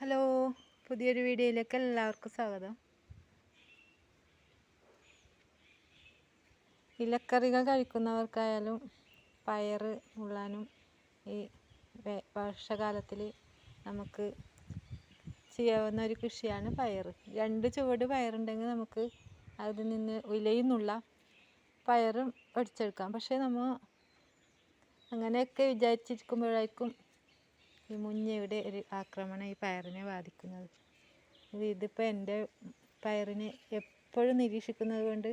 Hello പുതിയൊരു വീഡിയോയിലേക്ക് എല്ലാവർക്കും സ്വാഗതം. ഇലക്കറികൾ കഴിക്കുന്നവർക്കായാലും പയർ ഉള്ളാനും ഈ വർഷകാലത്തിൽ നമുക്ക് ചെയ്യാവുന്ന ഒരു കൃഷിയാണ് പയർ രണ്ട് ചുവട് പയറുണ്ടെങ്കിൽ നമുക്ക് അതിൽ നിന്ന് വിലയിന്നുള്ള പയറും ഒടിച്ചെടുക്കാം. പക്ഷേ നമ്മൾ അങ്ങനെയൊക്കെ വിചാരിച്ചിരിക്കുമ്പോഴായിരിക്കും ഈ മുഞ്ഞയുടെ ഒരു ആക്രമണം ഈ പയറിനെ ബാധിക്കുന്നത്. ഇത് ഇതിപ്പോൾ എന്റെ പയറിനെ എപ്പോഴും നിരീക്ഷിക്കുന്നത് കൊണ്ട്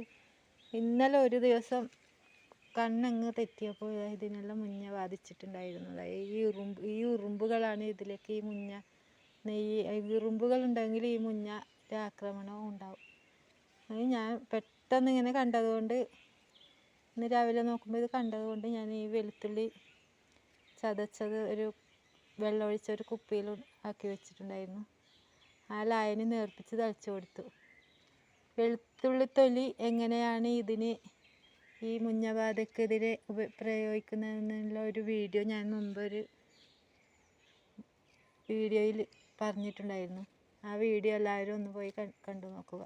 ഇന്നലെ ഒരു ദിവസം കണ്ണങ്ങ് തെറ്റിയപ്പോൾ ഇതിനെല്ലാം മുഞ്ഞ ബാധിച്ചിട്ടുണ്ടായിരുന്നു ദാ ഈ ഉറുമ്പ് ഈ ഉറുമ്പുകളാണ് ഇതിലേക്ക് ഈ മുഞ്ഞ നെയ്യ് ഈ ഉറുമ്പുകൾ ഉണ്ടെങ്കിൽ ഈ മുഞ്ഞ ആക്രമണവും ഉണ്ടാവും. അത് ഞാൻ പെട്ടെന്ന് ഇങ്ങനെ കണ്ടതുകൊണ്ട് ഇന്ന് രാവിലെ നോക്കുമ്പോൾ ഇത് കണ്ടതുകൊണ്ട് ഞാൻ ഈ വെളുത്തുള്ളി ചതച്ചത് ഒരു വെള്ളമൊഴിച്ച ഒരു കുപ്പിയിൽ ആക്കി വെച്ചിട്ടുണ്ടായിരുന്നു. ആ ലായനി നേർപ്പിച്ച് തളിച്ചു കൊടുത്തു. വെളുത്തുള്ളി തൊലി എങ്ങനെയാണ് ഇതിന് ഈ മുഞ്ഞബാധക്കെതിരെ ഉപ പ്രയോഗിക്കുന്നതെന്നുള്ള ഒരു വീഡിയോ ഞാൻ മുമ്പ് ഒരു വീഡിയോയിൽ പറഞ്ഞിട്ടുണ്ടായിരുന്നു. ആ വീഡിയോ എല്ലാവരും ഒന്ന് പോയി കണ്ടു നോക്കുക.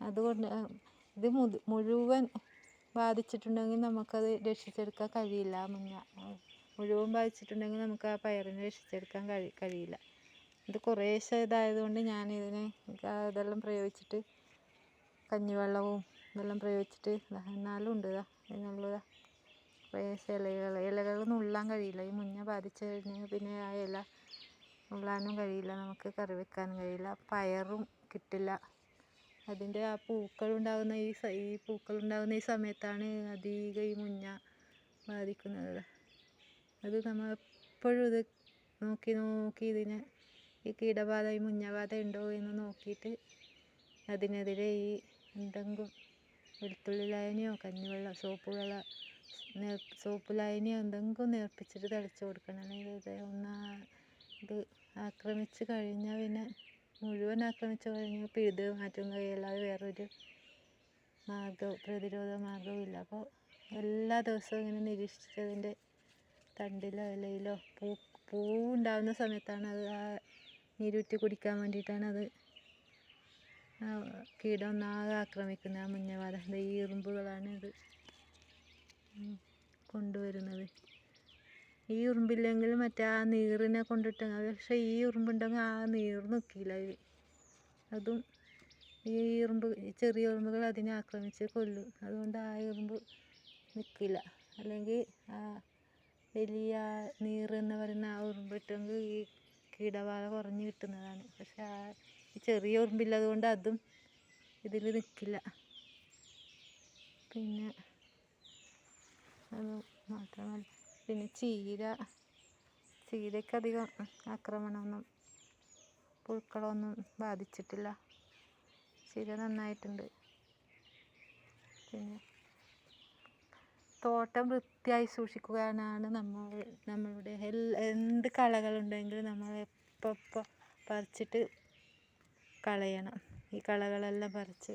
അതുകൊണ്ട് ഇത് മുഴുവൻ ബാധിച്ചിട്ടുണ്ടെങ്കിൽ നമുക്കത് രക്ഷിച്ചെടുക്കാൻ കഴിയില്ല മുഞ്ഞ മുഴുവൻ ബാധിച്ചിട്ടുണ്ടെങ്കിൽ നമുക്ക് ആ പയറിനെ രക്ഷിച്ചെടുക്കാൻ കഴി കഴിയില്ല. ഇത് കുറേശ്ശെ ഇതായതുകൊണ്ട് ഞാൻ ഇതിനെ ഇതെല്ലാം പ്രയോഗിച്ചിട്ട് കഞ്ഞിവെള്ളവും ഇതെല്ലാം പ്രയോഗിച്ചിട്ട് എന്നാലും ഉണ്ട് ഇതാ ഇതിനുള്ളതാ കുറേശ്ശെ ഇലകൾ ഇലകൾ നുള്ളാൻ കഴിയില്ല. ഈ മുഞ്ഞ ബാധിച്ചു കഴിഞ്ഞാൽ പിന്നെ ആ ഇല നുള്ളാനും കഴിയില്ല നമുക്ക് കറി വെക്കാനും കഴിയില്ല. പയറും കിട്ടില്ല. അതിന്റെ ആ പൂക്കളുണ്ടാകുന്ന ഈ ഈ പൂക്കളുണ്ടാകുന്ന ഈ സമയത്താണ് അധികം ഈ മുഞ്ഞ ബാധിക്കുന്നത് അത് നമ്മൾ എപ്പോഴും ഇത് നോക്കി നോക്കി ഇതിനെ ഈ കീടബാധ ഈ മുഞ്ഞബാധ ഉണ്ടോ എന്ന് നോക്കിയിട്ട് അതിനെതിരെ ഈ എന്തെങ്കിലും വെളുത്തുള്ളി ലായനിയോ കഞ്ഞിവെള്ളം സോപ്പ് വെള്ളം നേർ സോപ്പ് ലായനിയോ എന്തെങ്കിലും നേർപ്പിച്ചിട്ട് തളിച്ചു കൊടുക്കണം. ഇത് ഒന്ന് ഇത് ആക്രമിച്ച് കഴിഞ്ഞാൽ പിന്നെ മുഴുവൻ ആക്രമിച്ച് കഴിഞ്ഞാൽ പിഴുത് മാറ്റാൻ കഴിയല്ലാതെ വേറൊരു മാർഗം പ്രതിരോധ മാർഗവും ഇല്ല. അപ്പോൾ എല്ലാ ദിവസവും ഇങ്ങനെ നിരീക്ഷിച്ചതിന്റെ തണ്ടിലോ ഇലയിലോ പൂ പൂ ഉണ്ടാകുന്ന സമയത്താണ് അത് ആ നീരൂറ്റി കുടിക്കാൻ വേണ്ടിയിട്ടാണ് അത് ആ കീടം ഒന്നാകെ ആക്രമിക്കുന്നത്. ആ മുഞ്ഞവാദ ഈ ഉറുമ്പുകളാണ് ഇത്. കൊണ്ടുവരുന്നത്. ഈ ഉറുമ്പില്ലെങ്കിൽ മറ്റേ ആ നീറിനെ കൊണ്ടിട്ട് പക്ഷെ ഈ ഉറുമ്പുണ്ടെങ്കിൽ ആ നീർ നിൽക്കില്ല അതും ഈ ഉറുമ്പ് ചെറിയ ഉറുമ്പുകൾ അതിനെ ആക്രമിച്ച് കൊല്ലും. അതുകൊണ്ട് ആ ഉറുമ്പ് നിൽക്കില്ല അല്ലെങ്കിൽ ആ വലിയ നീർ എന്ന് പറയുന്ന ആ ഉറുമ്പ് ഇട്ടെങ്കിൽ ഈ കീടബാധ കുറഞ്ഞ് കിട്ടുന്നതാണ്. പക്ഷെ ആ ചെറിയ ഉറുമ്പില്ലത് കൊണ്ട് അതും ഇതിൽ നിൽക്കില്ല. പിന്നെ അത് മാത്രമല്ല. പിന്നെ ചീര ചീരയ്ക്ക് അധികം ആക്രമണമൊന്നും പുഴുക്കളൊന്നും ബാധിച്ചിട്ടില്ല. ചീര നന്നായിട്ടുണ്ട്. പിന്നെ തോട്ടം വൃത്തിയായി സൂക്ഷിക്കുകയാണ് നമ്മൾ നമ്മളുടെ എന്ത് കളകളുണ്ടെങ്കിലും നമ്മൾ എപ്പോൾ പറിച്ചിട്ട് കളയണം. ഈ കളകളെല്ലാം പറിച്ച്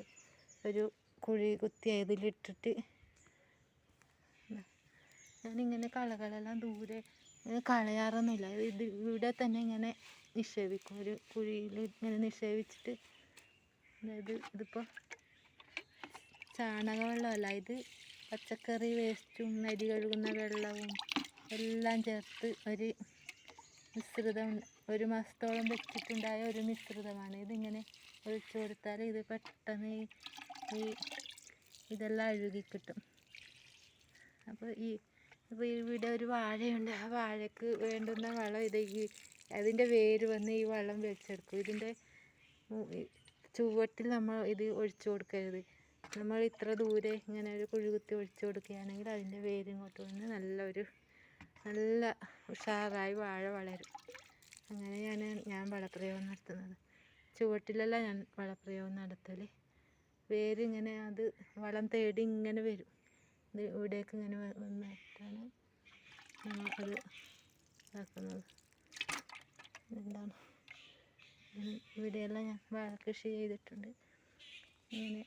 ഒരു കുഴി കുത്തി അതിലിട്ടിട്ട് ഞാനിങ്ങനെ കളകളെല്ലാം ദൂരെ കളയാറൊന്നുമില്ല. ഇത് ഇവിടെ തന്നെ ഇങ്ങനെ നിക്ഷേപിക്കും. ഒരു കുഴിയിൽ ഇങ്ങനെ നിക്ഷേപിച്ചിട്ട് അതായത് ഇതിപ്പോൾ ചാണകവെള്ളമല്ല ഇത് പച്ചക്കറി വേസ്റ്റും അരി കഴുകുന്ന വെള്ളവും എല്ലാം ചേർത്ത് ഒരു മിശ്രിതം ഒരു മാസത്തോളം വെച്ചിട്ടുണ്ടായ ഒരു മിശ്രിതമാണ്. ഇതിങ്ങനെ ഒഴിച്ചു കൊടുത്താൽ ഇത് പെട്ടെന്ന് ഈ ഇതെല്ലാം അഴുകി കിട്ടും. അപ്പോൾ ഈ ഇപ്പോൾ ഇവിടെ ഒരു വാഴയുണ്ട്. ആ വാഴയ്ക്ക് വേണ്ടുന്ന വളം ഇത് ഈ അതിന്റെ വേര് വന്ന് ഈ വളം വെച്ചെടുക്കും. ഇതിന്റെ ചുവട്ടിൽ നമ്മൾ ഇത് ഒഴിച്ചു കൊടുക്കരുത്. നമ്മൾ ഇത്ര ദൂരെ ഇങ്ങനെ ഒരു കുഴി കുത്തി ഒഴിച്ചു കൊടുക്കുകയാണെങ്കിൽ അതിന്റെ വേര് ഇങ്ങോട്ട് വന്ന് നല്ലൊരു നല്ല ഉഷാറായി വാഴ വളരും. അങ്ങനെയാണ് ഞാൻ വളപ്രയോഗം നടത്തുന്നത്. ചുവട്ടിലല്ല ഞാൻ വളപ്രയോഗം നടത്തൽ. വേര് ഇങ്ങനെ അത് വളം തേടി ഇങ്ങനെ വരും. ഇവിടേക്ക് ഇങ്ങനെ വന്നിട്ടാണ് നമ്മൾ അത് ഇതാക്കുന്നത്. എന്താണ് ഇവിടെയെല്ലാം ഞാൻ വാഴ കൃഷി ചെയ്തിട്ടുണ്ട്. ഇങ്ങനെ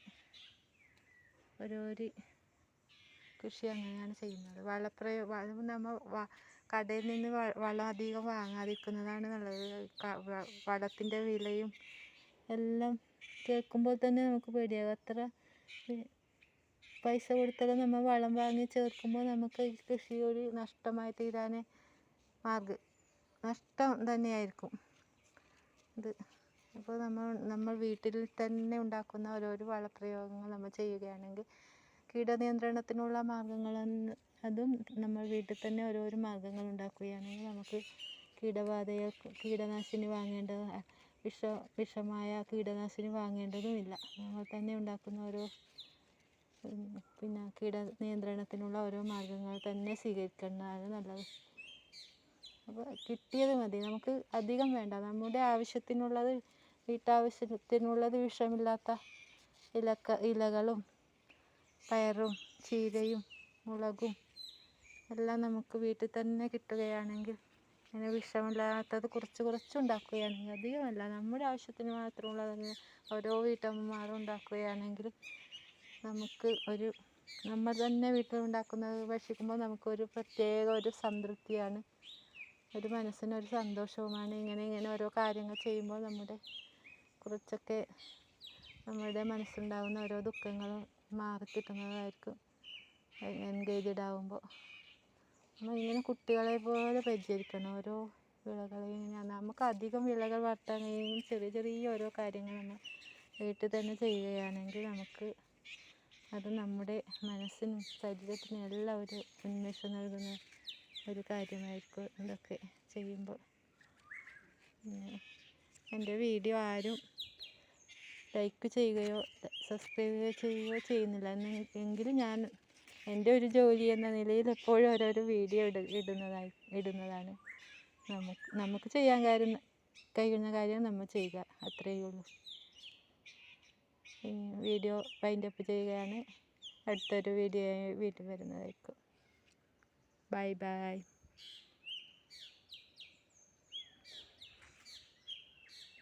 ഓരോരി കൃഷി അങ്ങനെയാണ് ചെയ്യുന്നത്. വളപ്രയോ വളം നമ്മൾ കടയിൽ നിന്ന് വളം അധികം വാങ്ങാതിരിക്കുന്നതാണ് നല്ലത്. വളത്തിന്റെ വിലയും എല്ലാം കേൾക്കുമ്പോൾ തന്നെ നമുക്ക് പേടിയാകും അത്ര പൈസ കൊടുത്തെല്ലാം നമ്മൾ വളം വാങ്ങി ചേർക്കുമ്പോൾ നമുക്ക് ഈ കൃഷി ഒരു നഷ്ടമായി തീരാനേ മാർഗം നഷ്ടം തന്നെയായിരിക്കും. ഇത് അപ്പോൾ നമ്മൾ നമ്മൾ വീട്ടിൽ തന്നെ ഉണ്ടാക്കുന്ന ഓരോരോ വളപ്രയോഗങ്ങൾ നമ്മൾ ചെയ്യുകയാണെങ്കിൽ കീടനിയന്ത്രണത്തിനുള്ള മാർഗങ്ങൾ അതും നമ്മൾ വീട്ടിൽ തന്നെ ഓരോരോ മാർഗങ്ങൾ ഉണ്ടാക്കുകയാണെങ്കിൽ നമുക്ക് കീടബാധയെ കീടനാശിനി വാങ്ങേണ്ട വിഷ വിഷമായ കീടനാശിനി വാങ്ങേണ്ടതുമില്ല. നമ്മൾ തന്നെ ഉണ്ടാക്കുന്ന ഓരോ പിന്നെ കീട നിയന്ത്രണത്തിനുള്ള ഓരോ മാർഗങ്ങൾ തന്നെ സ്വീകരിക്കുന്നതാണ് നല്ലത്. അപ്പോൾ കിട്ടിയത് മതി. നമുക്ക് അധികം വേണ്ട. നമ്മുടെ ആവശ്യത്തിനുള്ളത് വീട്ടാവശ്യത്തിനുള്ളത് വിഷമില്ലാത്ത ഇലക്ക ഇലകളും പയറും ചീരയും മുളകും എല്ലാം നമുക്ക് വീട്ടിൽ തന്നെ കിട്ടുകയാണെങ്കിൽ അങ്ങനെ വിഷമില്ലാത്തത് കുറച്ച് കുറച്ച് ഉണ്ടാക്കുകയാണെങ്കിൽ അധികമല്ല. നമ്മുടെ ആവശ്യത്തിന് മാത്രമുള്ളത് ഓരോ വീട്ടമ്മമാരും ഉണ്ടാക്കുകയാണെങ്കിൽ നമുക്ക് ഒരു നമ്മൾ തന്നെ വീട്ടിൽ ഉണ്ടാക്കുന്നത് ഭക്ഷിക്കുമ്പോൾ നമുക്കൊരു പ്രത്യേക ഒരു സംതൃപ്തിയാണ്. ഒരു മനസ്സിനൊരു സന്തോഷവുമാണ്. ഇങ്ങനെ ഇങ്ങനെ ഓരോ കാര്യങ്ങൾ ചെയ്യുമ്പോൾ നമ്മുടെ കുറച്ചൊക്കെ നമ്മുടെ മനസ്സിലുണ്ടാകുന്ന ഓരോ ദുഃഖങ്ങളും മാറി കിട്ടുന്നതായിരിക്കും. എൻഗേജ്ഡ് ആകുമ്പോൾ നമ്മൾ ഇങ്ങനെ കുട്ടികളെ പോലെ പരിചരിക്കണം. ഓരോ വിളകളെയും നമുക്ക് അധികം വിളകൾ വളർത്താൻ കഴിയും ചെറിയ ചെറിയ ഓരോ കാര്യങ്ങൾ നമ്മൾ വീട്ടിൽ തന്നെ ചെയ്യുകയാണെങ്കിൽ നമുക്ക് അത് നമ്മുടെ മനസ്സിനും ശരീരത്തിനും എല്ലാം ഒരു ഉന്മേഷം നൽകുന്ന ഒരു കാര്യമായിരിക്കും ഇതൊക്കെ ചെയ്യുമ്പോൾ. എന്റെ വീഡിയോ ആരും ലൈക്ക് ചെയ്യുകയോ സബ്സ്ക്രൈബ് ചെയ്യുകയോ ചെയ്യുന്നില്ല. എങ്കിലും ഞാൻ എന്റെ ഒരു ജോലി എന്ന നിലയിൽ എപ്പോഴും ഓരോരോ വീഡിയോ ഇട ഇടുന്നതായി ഇടുന്നതാണ്. നമുക്ക് നമുക്ക് ചെയ്യാൻ കാര്യം കഴിയുന്ന കാര്യം നമ്മൾ ചെയ്യുക. അത്രയേ ഉള്ളൂ. വീഡിയോ വൈൻഡപ്പ് ചെയ്യുകയാണ്. അടുത്തൊരു വീഡിയോ വീട്ടിൽ വരുന്നതായിരിക്കും. Bye bye